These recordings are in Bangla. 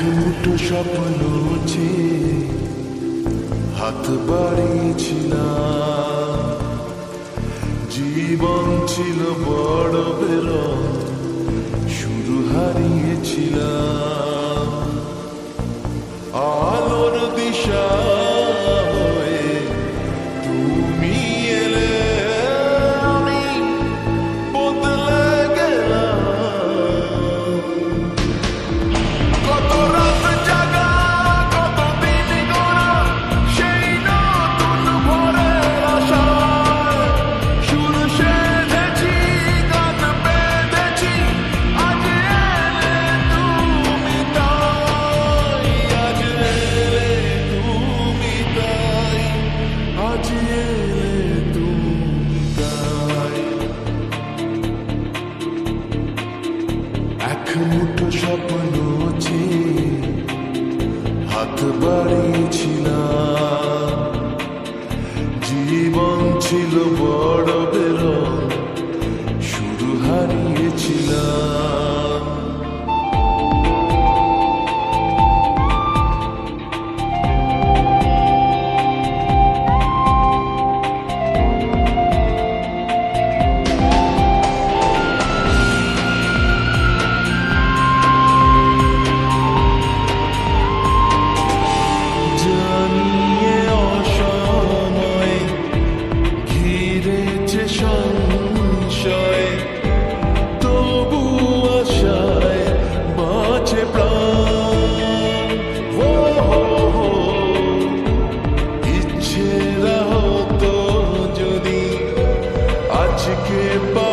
দুটো স্বপ্ন যে হাত বাড়িয়েছিলাম। জীবন ছিল বড় বের শুরু হারিয়েছিলাম। আলোর দিশা মুঠো স্বপ্ন হাত বাড়িয়েছিলাম chicken bone.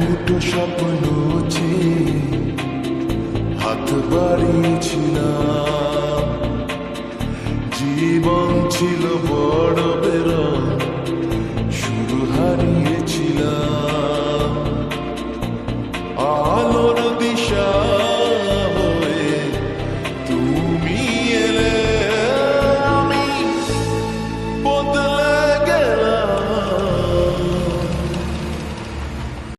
মুঠো স্বপ্ন হাত বাড়িয়েছিলাম।